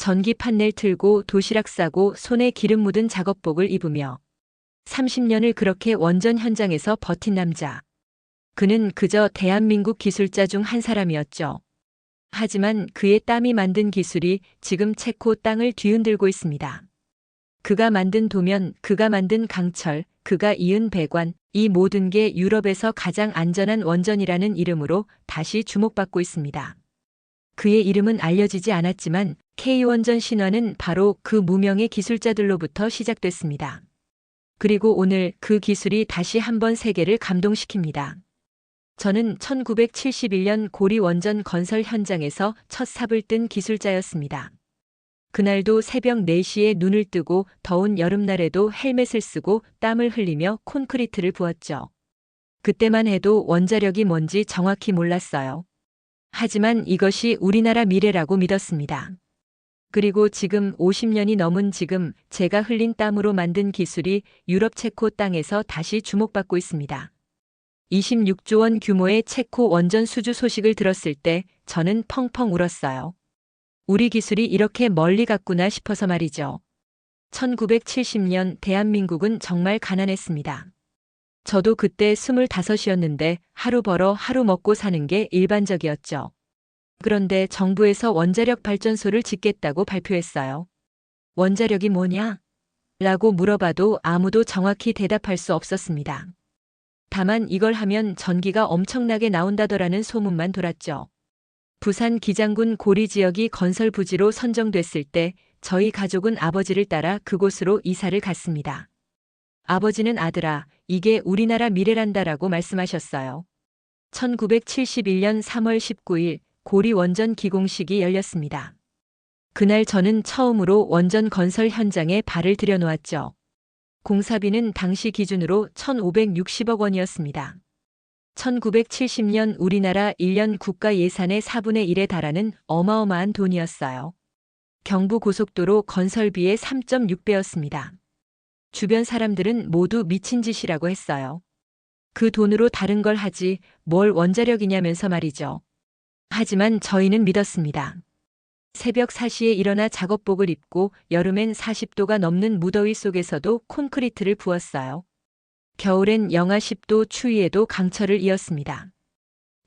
전기 판넬 틀고 도시락 싸고 손에 기름 묻은 작업복을 입으며 30년을 그렇게 원전 현장에서 버틴 남자. 그는 그저 대한민국 기술자 중 한 사람이었죠. 하지만 그의 땀이 만든 기술이 지금 체코 땅을 뒤흔들고 있습니다. 그가 만든 도면, 그가 만든 강철, 그가 이은 배관, 이 모든 게 유럽에서 가장 안전한 원전이라는 이름으로 다시 주목받고 있습니다. 그의 이름은 알려지지 않았지만 K원전 신화는 바로 그 무명의 기술자들로부터 시작됐습니다. 그리고 오늘 그 기술이 다시 한번 세계를 감동시킵니다. 저는 1971년 고리 원전 건설 현장에서 첫 삽을 뜬 기술자였습니다. 그날도 새벽 4시에 눈을 뜨고 더운 여름날에도 헬멧을 쓰고 땀을 흘리며 콘크리트를 부었죠. 그때만 해도 원자력이 뭔지 정확히 몰랐어요. 하지만 이것이 우리나라 미래라고 믿었습니다. 그리고 지금 50년이 넘은 지금 제가 흘린 땀으로 만든 기술이 유럽 체코 땅에서 다시 주목받고 있습니다. 26조 원 규모의 체코 원전 수주 소식을 들었을 때 저는 펑펑 울었어요. 우리 기술이 이렇게 멀리 갔구나 싶어서 말이죠. 1970년 대한민국은 정말 가난했습니다. 저도 그때 25이었는데 하루 벌어 하루 먹고 사는 게 일반적이었죠. 그런데 정부에서 원자력 발전소를 짓겠다고 발표했어요. 원자력이 뭐냐? 라고 물어봐도 아무도 정확히 대답할 수 없었습니다. 다만 이걸 하면 전기가 엄청나게 나온다더라는 소문만 돌았죠. 부산 기장군 고리 지역이 건설 부지로 선정됐을 때 저희 가족은 아버지를 따라 그곳으로 이사를 갔습니다. 아버지는 아들아, 이게 우리나라 미래란다라고 말씀하셨어요. 1971년 3월 19일 고리 원전 기공식이 열렸습니다. 그날 저는 처음으로 원전 건설 현장에 발을 들여놓았죠. 공사비는 당시 기준으로 1,560억 원이었습니다. 1970년 우리나라 1년 국가 예산의 4분의 1에 달하는 어마어마한 돈이었어요. 경부 고속도로 건설비의 3.6배였습니다. 주변 사람들은 모두 미친 짓이라고 했어요. 그 돈으로 다른 걸 하지 뭘 원자력이냐면서 말이죠. 하지만 저희는 믿었습니다. 새벽 4시에 일어나 작업복을 입고 여름엔 40도가 넘는 무더위 속에서도 콘크리트를 부었어요. 겨울엔 영하 10도 추위에도 강철을 이었습니다.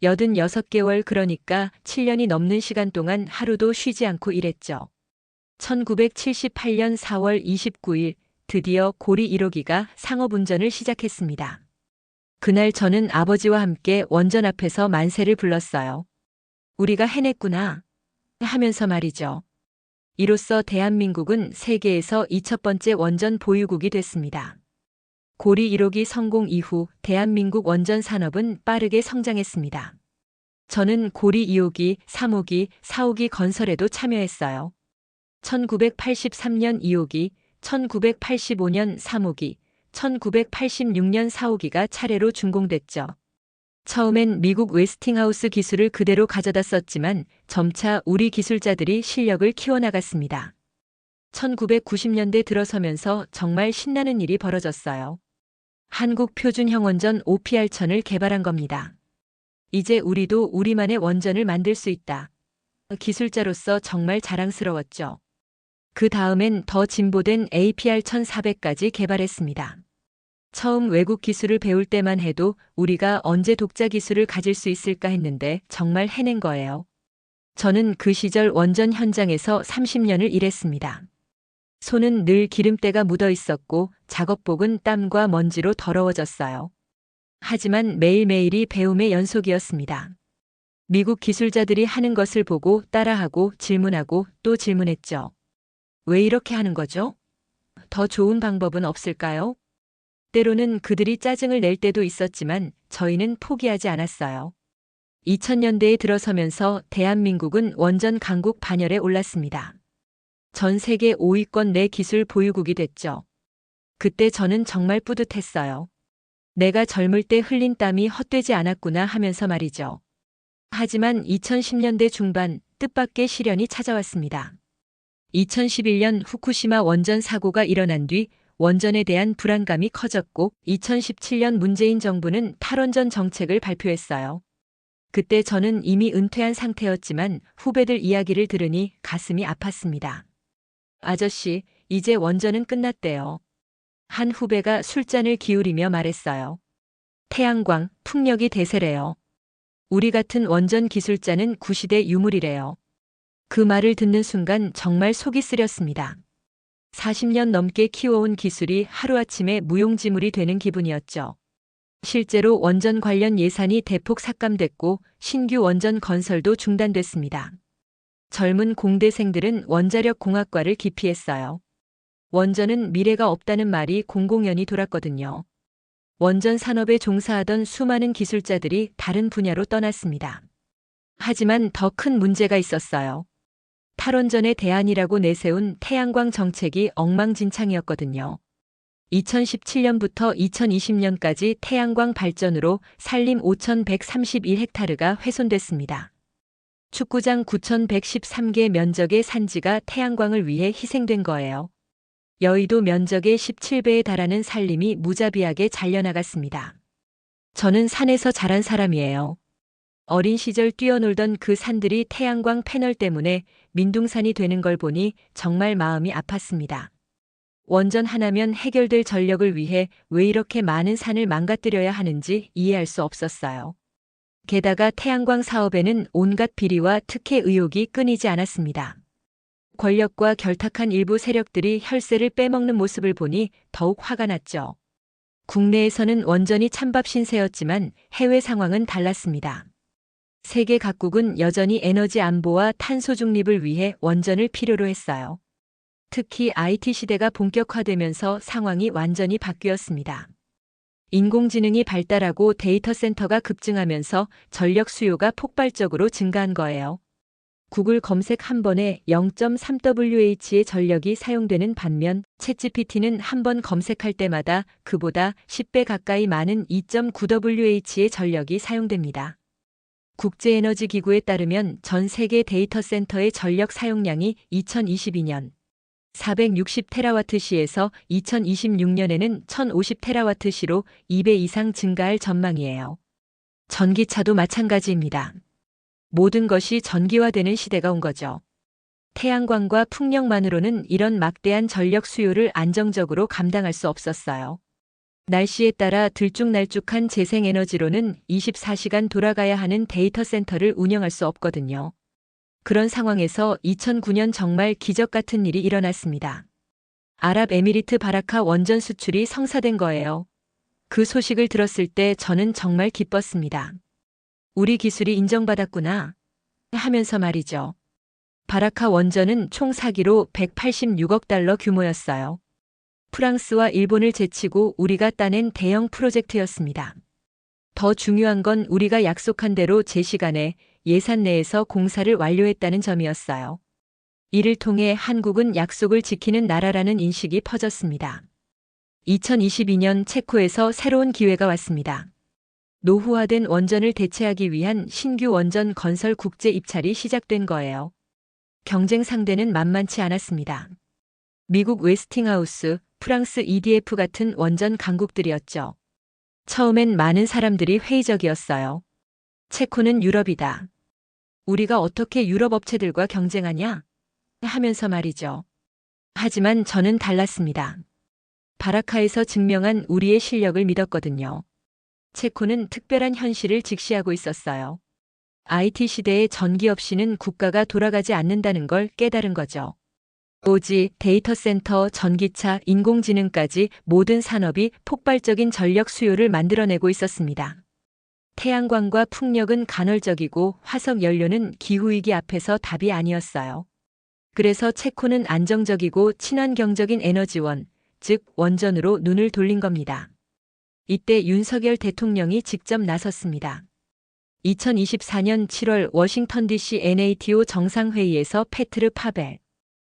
86개월 그러니까 7년이 넘는 시간 동안 하루도 쉬지 않고 일했죠. 1978년 4월 29일 드디어 고리 1호기가 상업운전을 시작했습니다. 그날 저는 아버지와 함께 원전 앞에서 만세를 불렀어요. 우리가 해냈구나. 하면서 말이죠. 이로써 대한민국은 세계에서 이 첫 번째 원전 보유국이 됐습니다. 고리 1호기 성공 이후 대한민국 원전 산업은 빠르게 성장했습니다. 저는 고리 2호기, 3호기, 4호기 건설에도 참여했어요. 1983년 2호기, 1985년 3호기, 1986년 4호기가 차례로 준공됐죠. 처음엔 미국 웨스팅하우스 기술을 그대로 가져다 썼지만 점차 우리 기술자들이 실력을 키워나갔습니다. 1990년대 들어서면서 정말 신나는 일이 벌어졌어요. 한국 표준형 원전 OPR1000을 개발한 겁니다. 이제 우리도 우리만의 원전을 만들 수 있다. 기술자로서 정말 자랑스러웠죠. 그 다음엔 더 진보된 APR1400까지 개발했습니다. 처음 외국 기술을 배울 때만 해도 우리가 언제 독자 기술을 가질 수 있을까 했는데 정말 해낸 거예요. 저는 그 시절 원전 현장에서 30년을 일했습니다. 손은 늘 기름때가 묻어 있었고 작업복은 땀과 먼지로 더러워졌어요. 하지만 매일매일이 배움의 연속이었습니다. 미국 기술자들이 하는 것을 보고 따라하고 질문하고 또 질문했죠. 왜 이렇게 하는 거죠? 더 좋은 방법은 없을까요? 때로는 그들이 짜증을 낼 때도 있었지만 저희는 포기하지 않았어요. 2000년대에 들어서면서 대한민국은 원전 강국 반열에 올랐습니다. 전 세계 5위권 내 기술 보유국이 됐죠. 그때 저는 정말 뿌듯했어요. 내가 젊을 때 흘린 땀이 헛되지 않았구나 하면서 말이죠. 하지만 2010년대 중반 뜻밖의 시련이 찾아왔습니다. 2011년 후쿠시마 원전 사고가 일어난 뒤 원전에 대한 불안감이 커졌고 2017년 문재인 정부는 탈원전 정책을 발표했어요. 그때 저는 이미 은퇴한 상태였지만 후배들 이야기를 들으니 가슴이 아팠습니다. 아저씨, 이제 원전은 끝났대요. 한 후배가 술잔을 기울이며 말했어요. 태양광, 풍력이 대세래요. 우리 같은 원전 기술자는 구시대 유물이래요. 그 말을 듣는 순간 정말 속이 쓰렸습니다. 40년 넘게 키워온 기술이 하루아침에 무용지물이 되는 기분이었죠. 실제로 원전 관련 예산이 대폭 삭감됐고 신규 원전 건설도 중단됐습니다. 젊은 공대생들은 원자력 공학과를 기피했어요. 원전은 미래가 없다는 말이 공공연히 돌았거든요. 원전 산업에 종사하던 수많은 기술자들이 다른 분야로 떠났습니다. 하지만 더 큰 문제가 있었어요. 탈원전의 대안이라고 내세운 태양광 정책이 엉망진창이었거든요. 2017년부터 2020년까지 태양광 발전으로 산림 5,131헥타르가 훼손됐습니다. 축구장 9,113개 면적의 산지가 태양광을 위해 희생된 거예요. 여의도 면적의 17배에 달하는 산림이 무자비하게 잘려나갔습니다. 저는 산에서 자란 사람이에요. 어린 시절 뛰어놀던 그 산들이 태양광 패널 때문에 민둥산이 되는 걸 보니 정말 마음이 아팠습니다. 원전 하나면 해결될 전력을 위해 왜 이렇게 많은 산을 망가뜨려야 하는지 이해할 수 없었어요. 게다가 태양광 사업에는 온갖 비리와 특혜 의혹이 끊이지 않았습니다. 권력과 결탁한 일부 세력들이 혈세를 빼먹는 모습을 보니 더욱 화가 났죠. 국내에서는 원전이 찬밥 신세였지만 해외 상황은 달랐습니다. 세계 각국은 여전히 에너지 안보와 탄소 중립을 위해 원전을 필요로 했어요. 특히 IT 시대가 본격화되면서 상황이 완전히 바뀌었습니다. 인공지능이 발달하고 데이터 센터가 급증하면서 전력 수요가 폭발적으로 증가한 거예요. 구글 검색 한 번에 0.3WH의 전력이 사용되는 반면 챗GPT는 한 번 검색할 때마다 그보다 10배 가까이 많은 2.9WH의 전력이 사용됩니다. 국제에너지기구에 따르면 전 세계 데이터 센터의 전력 사용량이 2022년 460테라와트시에서 2026년에는 1050테라와트시로 2배 이상 증가할 전망이에요. 전기차도 마찬가지입니다. 모든 것이 전기화되는 시대가 온 거죠. 태양광과 풍력만으로는 이런 막대한 전력 수요를 안정적으로 감당할 수 없었어요. 날씨에 따라 들쭉날쭉한 재생에너지로는 24시간 돌아가야 하는 데이터 센터를 운영할 수 없거든요. 그런 상황에서 2009년 정말 기적 같은 일이 일어났습니다. 아랍에미리트 바라카 원전 수출이 성사된 거예요. 그 소식을 들었을 때 저는 정말 기뻤습니다. 우리 기술이 인정받았구나. 하면서 말이죠. 바라카 원전은 총 사기로 186억 달러 규모였어요. 프랑스와 일본을 제치고 우리가 따낸 대형 프로젝트였습니다. 더 중요한 건 우리가 약속한 대로 제 시간에 예산 내에서 공사를 완료했다는 점이었어요. 이를 통해 한국은 약속을 지키는 나라라는 인식이 퍼졌습니다. 2022년 체코에서 새로운 기회가 왔습니다. 노후화된 원전을 대체하기 위한 신규 원전 건설 국제 입찰이 시작된 거예요. 경쟁 상대는 만만치 않았습니다. 미국 웨스팅하우스, 프랑스 EDF 같은 원전 강국들이었죠. 처음엔 많은 사람들이 회의적이었어요. 체코는 유럽이다. 우리가 어떻게 유럽 업체들과 경쟁하냐? 하면서 말이죠. 하지만 저는 달랐습니다. 바라카에서 증명한 우리의 실력을 믿었거든요. 체코는 특별한 현실을 직시하고 있었어요. IT 시대의 전기 없이는 국가가 돌아가지 않는다는 걸 깨달은 거죠. 오지, 데이터 센터, 전기차, 인공지능까지 모든 산업이 폭발적인 전력 수요를 만들어내고 있었습니다. 태양광과 풍력은 간헐적이고 화석 연료는 기후위기 앞에서 답이 아니었어요. 그래서 체코는 안정적이고 친환경적인 에너지원, 즉 원전으로 눈을 돌린 겁니다. 이때 윤석열 대통령이 직접 나섰습니다. 2024년 7월 워싱턴 DC NATO 정상회의에서 페트르 파벨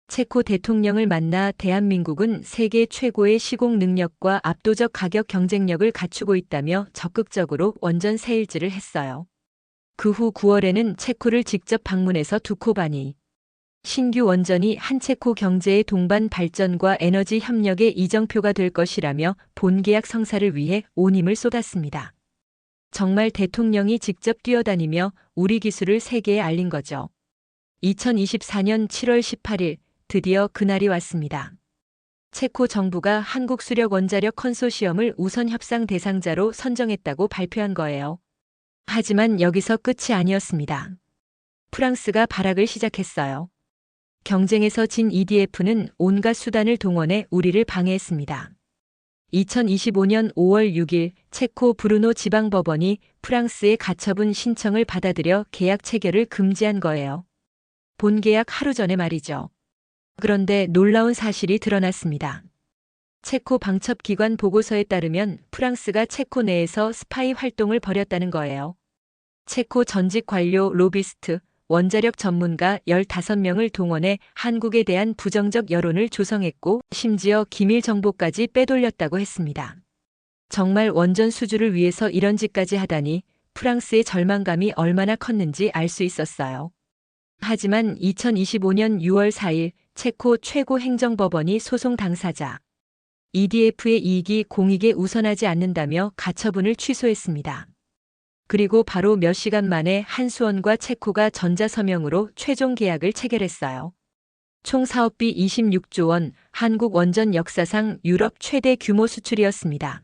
체코 대통령을 만나 대한민국은 세계 최고의 시공 능력과 압도적 가격 경쟁력을 갖추고 있다며 적극적으로 원전 세일즈를 했어요. 그 후 9월에는 체코를 직접 방문해서 두코바니 신규 원전이 한 체코 경제의 동반 발전과 에너지 협력의 이정표가 될 것이라며 본계약 성사를 위해 온 힘을 쏟았습니다. 정말 대통령이 직접 뛰어다니며 우리 기술을 세계에 알린 거죠. 2024년 7월 18일 드디어 그날이 왔습니다. 체코 정부가 한국 수력 원자력 컨소시엄을 우선 협상 대상자로 선정했다고 발표한 거예요. 하지만 여기서 끝이 아니었습니다. 프랑스가 발악을 시작했어요. 경쟁에서 진 EDF는 온갖 수단을 동원해 우리를 방해했습니다. 2025년 5월 6일 체코 브루노 지방법원이 프랑스의 가처분 신청을 받아들여 계약 체결을 금지한 거예요. 본 계약 하루 전에 말이죠. 그런데 놀라운 사실이 드러났습니다. 체코 방첩기관 보고서에 따르면 프랑스가 체코 내에서 스파이 활동을 벌였다는 거예요. 체코 전직 관료 로비스트, 원자력 전문가 15명을 동원해 한국에 대한 부정적 여론을 조성했고 심지어 기밀 정보까지 빼돌렸다고 했습니다. 정말 원전 수주를 위해서 이런 짓까지 하다니 프랑스의 절망감이 얼마나 컸는지 알 수 있었어요. 하지만 2025년 6월 4일 체코 최고 행정법원이 소송 당사자 EDF의 이익이 공익에 우선하지 않는다며 가처분을 취소했습니다. 그리고 바로 몇 시간 만에 한수원과 체코가 전자서명으로 최종 계약을 체결했어요. 총 사업비 26조 원, 한국 원전 역사상 유럽 최대 규모 수출이었습니다.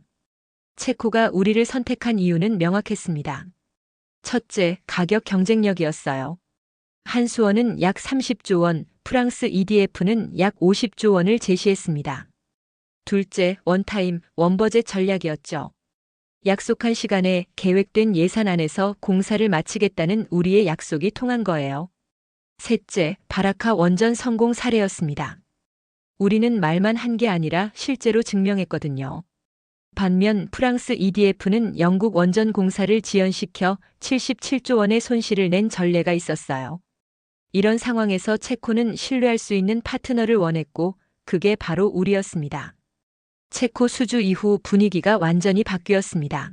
체코가 우리를 선택한 이유는 명확했습니다. 첫째, 가격 경쟁력이었어요. 한수원은 약 30조 원, 프랑스 EDF는 약 50조 원을 제시했습니다. 둘째, 원타임, 원버젯 전략이었죠. 약속한 시간에 계획된 예산 안에서 공사를 마치겠다는 우리의 약속이 통한 거예요. 셋째, 바라카 원전 성공 사례였습니다. 우리는 말만 한 게 아니라 실제로 증명했거든요. 반면 프랑스 EDF는 영국 원전 공사를 지연시켜 77조 원의 손실을 낸 전례가 있었어요. 이런 상황에서 체코는 신뢰할 수 있는 파트너를 원했고 그게 바로 우리였습니다. 체코 수주 이후 분위기가 완전히 바뀌었습니다.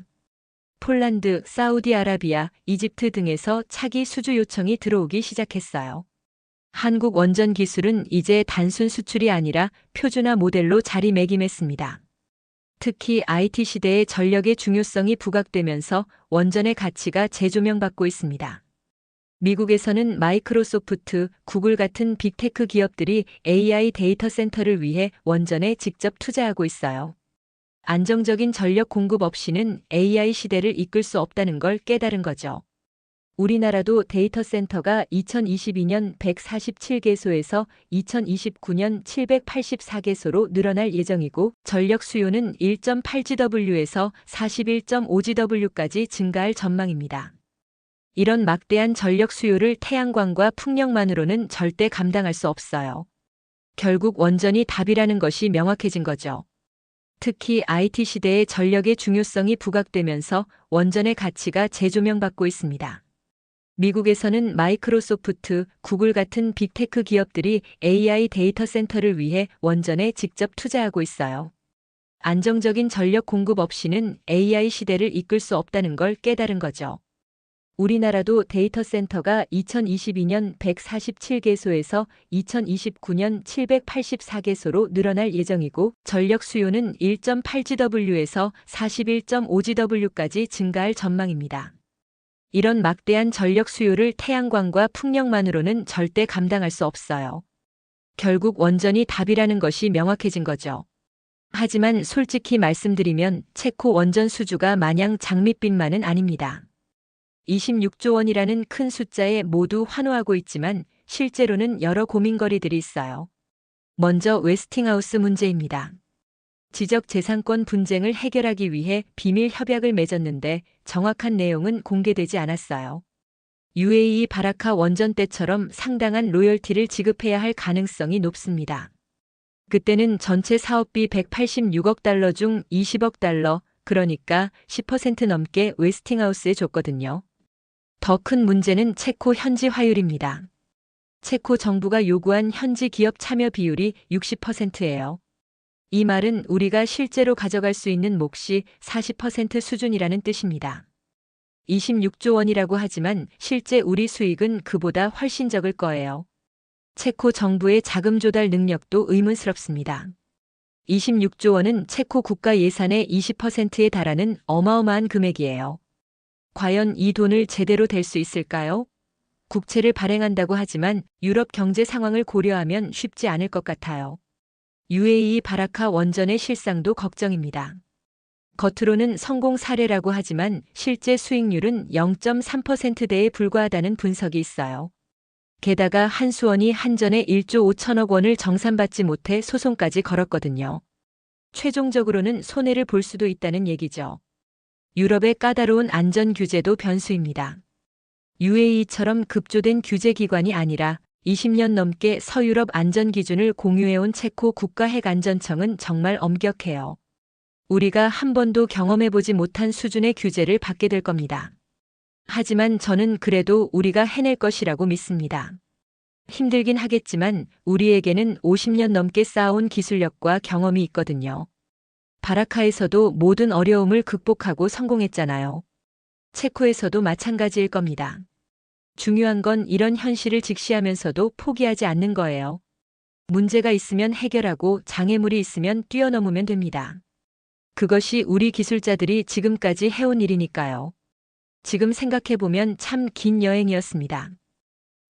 폴란드, 사우디아라비아, 이집트 등에서 차기 수주 요청이 들어오기 시작했어요. 한국 원전 기술은 이제 단순 수출이 아니라 표준화 모델로 자리매김했습니다. 특히 IT 시대의 전력의 중요성이 부각되면서 원전의 가치가 재조명받고 있습니다. 미국에서는 마이크로소프트, 구글 같은 빅테크 기업들이 AI 데이터 센터를 위해 원전에 직접 투자하고 있어요. 안정적인 전력 공급 없이는 AI 시대를 이끌 수 없다는 걸 깨달은 거죠. 우리나라도 데이터 센터가 2022년 147개소에서 2029년 784개소로 늘어날 예정이고 전력 수요는 1.8GW에서 41.5GW까지 증가할 전망입니다. 이런 막대한 전력 수요를 태양광과 풍력만으로는 절대 감당할 수 없어요. 결국 원전이 답이라는 것이 명확해진 거죠. 특히 IT 시대의 전력의 중요성이 부각되면서 원전의 가치가 재조명받고 있습니다. 미국에서는 마이크로소프트, 구글 같은 빅테크 기업들이 AI 데이터 센터를 위해 원전에 직접 투자하고 있어요. 안정적인 전력 공급 없이는 AI 시대를 이끌 수 없다는 걸 깨달은 거죠. 우리나라도 데이터 센터가 2022년 147개소에서 2029년 784개소로 늘어날 예정이고 전력 수요는 1.8GW에서 41.5GW까지 증가할 전망입니다. 이런 막대한 전력 수요를 태양광과 풍력만으로는 절대 감당할 수 없어요. 결국 원전이 답이라는 것이 명확해진 거죠. 하지만 솔직히 말씀드리면 체코 원전 수주가 마냥 장밋빛만은 아닙니다. 26조 원이라는 큰 숫자에 모두 환호하고 있지만 실제로는 여러 고민거리들이 있어요. 먼저 웨스팅하우스 문제입니다. 지적 재산권 분쟁을 해결하기 위해 비밀 협약을 맺었는데 정확한 내용은 공개되지 않았어요. UAE 바라카 원전 때처럼 상당한 로열티를 지급해야 할 가능성이 높습니다. 그때는 전체 사업비 186억 달러 중 20억 달러, 그러니까 10% 넘게 웨스팅하우스에 줬거든요. 더 큰 문제는 체코 현지 화율입니다. 체코 정부가 요구한 현지 기업 참여 비율이 60%예요. 이 말은 우리가 실제로 가져갈 수 있는 몫이 40% 수준이라는 뜻입니다. 26조 원이라고 하지만 실제 우리 수익은 그보다 훨씬 적을 거예요. 체코 정부의 자금 조달 능력도 의문스럽습니다. 26조 원은 체코 국가 예산의 20%에 달하는 어마어마한 금액이에요. 과연 이 돈을 제대로 댈 수 있을까요? 국채를 발행한다고 하지만 유럽 경제 상황을 고려하면 쉽지 않을 것 같아요. UAE 바라카 원전의 실상도 걱정입니다. 겉으로는 성공 사례라고 하지만 실제 수익률은 0.3%대에 불과하다는 분석이 있어요. 게다가 한수원이 한전에 1조 5천억 원을 정산받지 못해 소송까지 걸었거든요. 최종적으로는 손해를 볼 수도 있다는 얘기죠. 유럽의 까다로운 안전 규제도 변수입니다. UAE처럼 급조된 규제 기관이 아니라 20년 넘게 서유럽 안전 기준을 공유해온 체코 국가핵안전청은 정말 엄격해요. 우리가 한 번도 경험해보지 못한 수준의 규제를 받게 될 겁니다. 하지만 저는 그래도 우리가 해낼 것이라고 믿습니다. 힘들긴 하겠지만 우리에게는 50년 넘게 쌓아온 기술력과 경험이 있거든요. 바라카에서도 모든 어려움을 극복하고 성공했잖아요. 체코에서도 마찬가지일 겁니다. 중요한 건 이런 현실을 직시하면서도 포기하지 않는 거예요. 문제가 있으면 해결하고 장애물이 있으면 뛰어넘으면 됩니다. 그것이 우리 기술자들이 지금까지 해온 일이니까요. 지금 생각해보면 참 긴 여행이었습니다.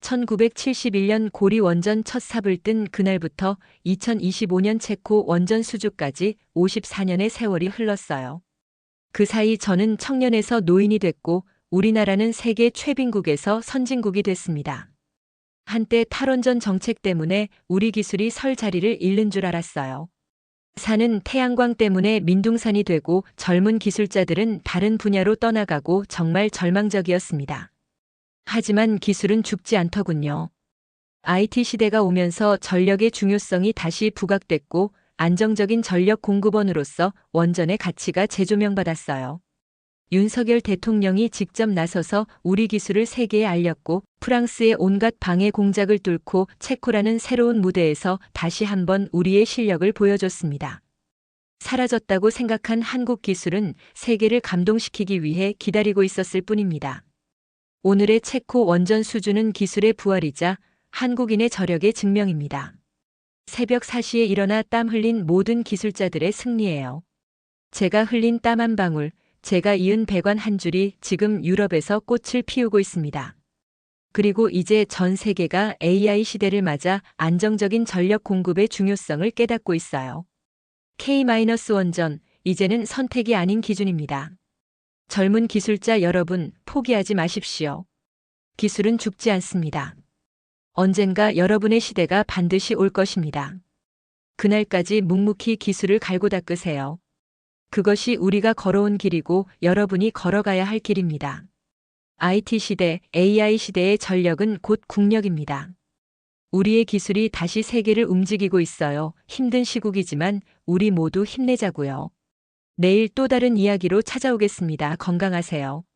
1971년 고리 원전 첫 삽을 뜬 그날부터 2025년 체코 원전 수주까지 54년의 세월이 흘렀어요. 그 사이 저는 청년에서 노인이 됐고 우리나라는 세계 최빈국에서 선진국이 됐습니다. 한때 탈원전 정책 때문에 우리 기술이 설 자리를 잃는 줄 알았어요. 산은 태양광 때문에 민둥산이 되고 젊은 기술자들은 다른 분야로 떠나가고 정말 절망적이었습니다. 하지만 기술은 죽지 않더군요. IT 시대가 오면서 전력의 중요성이 다시 부각됐고 안정적인 전력 공급원으로서 원전의 가치가 재조명받았어요. 윤석열 대통령이 직접 나서서 우리 기술을 세계에 알렸고 프랑스의 온갖 방해 공작을 뚫고 체코라는 새로운 무대에서 다시 한번 우리의 실력을 보여줬습니다. 사라졌다고 생각한 한국 기술은 세계를 감동시키기 위해 기다리고 있었을 뿐입니다. 오늘의 체코 원전 수주는 기술의 부활이자 한국인의 저력의 증명입니다. 새벽 4시에 일어나 땀 흘린 모든 기술자들의 승리예요. 제가 흘린 땀 한 방울, 제가 이은 배관 한 줄이 지금 유럽에서 꽃을 피우고 있습니다. 그리고 이제 전 세계가 AI 시대를 맞아 안정적인 전력 공급의 중요성을 깨닫고 있어요. K-원전, 이제는 선택이 아닌 기준입니다. 젊은 기술자 여러분, 포기하지 마십시오. 기술은 죽지 않습니다. 언젠가 여러분의 시대가 반드시 올 것입니다. 그날까지 묵묵히 기술을 갈고 닦으세요. 그것이 우리가 걸어온 길이고 여러분이 걸어가야 할 길입니다. IT 시대, AI 시대의 전력은 곧 국력입니다. 우리의 기술이 다시 세계를 움직이고 있어요. 힘든 시국이지만 우리 모두 힘내자고요. 내일 또 다른 이야기로 찾아오겠습니다. 건강하세요.